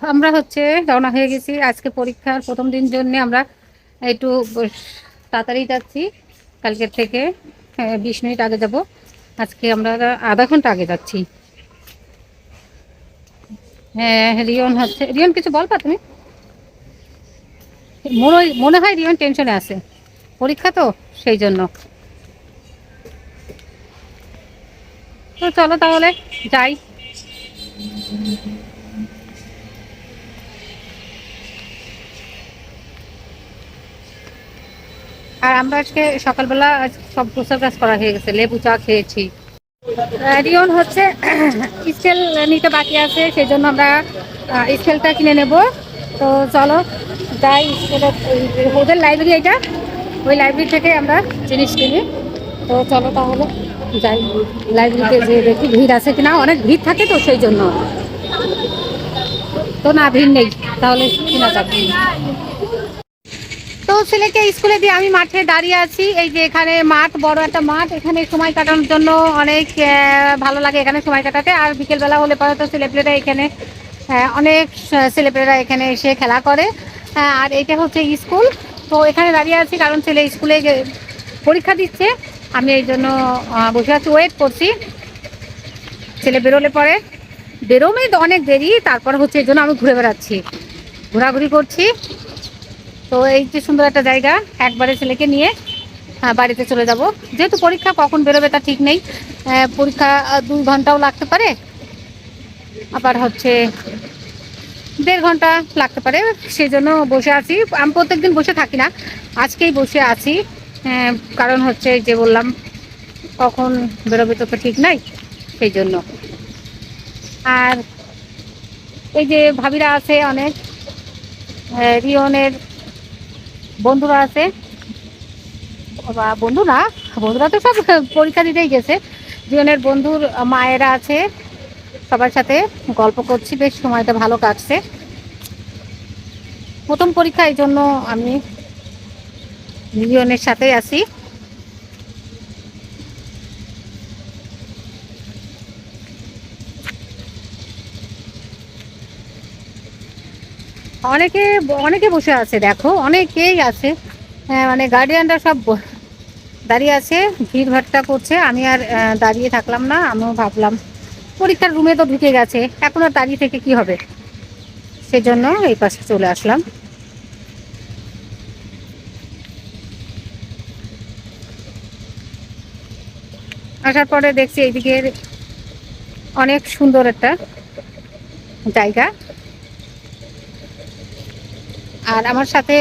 আমরা হচ্ছে রওনা হয়ে গেছি। আজকে পরীক্ষার প্রথম দিন জন্য আমরা একটু তাড়াতাড়ি যাচ্ছি। কালকের থেকে বিশ মিনিট আগে যাব। আজকে আমরা আধা ঘণ্টা আগে যাচ্ছি। হ্যাঁ রিয়ন হচ্ছে, রিয়ন কিছু বলবা তুমি? মনে মনে হয় রিয়ন টেনশনে আছে। পরীক্ষা তো, সেই জন্য। তো চলো তাহলে, যাই। আর আমরা আজকে সকালবেলা আজ সব গোসল কাজ করা হয়ে গেছে, লেবু চা খেয়েছি। রিয়ন হচ্ছে স্কেল নিতে বাকি আছে সেই জন্য আমরা স্কেলটা কিনে নেব। তো চলো, যাই ওদের লাইব্রেরি এটা, ওই লাইব্রেরি থেকে আমরা জিনিস কিনি। তো চলো তাহলে, যাই লাইব্রেরিতে যে দেখি, ভিড় আছে কিনা, অনেক ভিড় থাকে তো সেই জন্য। তো না, ভিড় নেই, তাহলে কিনা যাবে তো ছেলেকে স্কুলে দিয়ে আমি মাঠে দাঁড়িয়ে আছি। এই যে এখানে মাঠ, বড় একটা মাঠ। এখানে সময় কাটানোর জন্য অনেক ভালো লাগে এখানে সময় কাটাতে। আর বিকেলবেলা হলে পরে তো ছেলেপেলেরা এখানে অনেক ছেলেপেলেরা এখানে এসে খেলা করে। আর এটা হচ্ছে স্কুল। তো এখানে দাঁড়িয়ে আছি কারণ ছেলে স্কুলে পরীক্ষা দিচ্ছে, আমি এই জন্য বসে আছি। ওয়েট করছি। ছেলে বেরোলে পরে বেরোমেই তো অনেক দেরি, তারপর হচ্ছে এই জন্য আমি ঘুরে বেড়াচ্ছি। ঘোরাঘুরি করছি। তো এই যে সুন্দর একটা জায়গা একবারে ছেলেকে নিয়ে বাড়িতে চলে যাব। যেহেতু পরীক্ষা কখন বেরোবে তা ঠিক নেই পরীক্ষা দুই ঘন্টাও লাগতে পারে। আবার হচ্ছে দেড় ঘণ্টা লাগতে পারে সেই জন্য বসে আছি। আমি প্রত্যেকদিন বসে থাকি না আজকেই বসে আছি। কারণ হচ্ছে যে বললাম কখন বেরোবে তো তো ঠিক নাই সেই জন্য। আর এই যে ভাবিরা আছে অনেক আহ, রিয়নের বন্ধুরা আছে? বা বন্ধু না, বন্ধুরা তো সব পরীক্ষা দিতেই গেছে। জীবনের বন্ধুর মায়েরা আছে, সবার সাথে গল্প করছি, বেশ সময়টা ভালো কাটছে। প্রথম পরীক্ষা এই জন্য আমি জীবনের সাথেই আছি। অনেকে অনেকে বসে আছে দেখো অনেকেই আছে। হ্যাঁ, মানে গার্ডিয়ানরা সব দাঁড়িয়ে আছে ভিড় ভাট্টা করছে। আমি আর দাঁড়িয়ে থাকলাম না আমিও ভাবলাম পরীক্ষার রুমে তো ঢুকে গেছে এখন আর দাঁড়িয়ে থেকে কি হবে? সেজন্য এই পাশে চলে আসলাম। আসার পরে দেখছি এইদিকে অনেক সুন্দর একটা জায়গা। আর আমার সাথে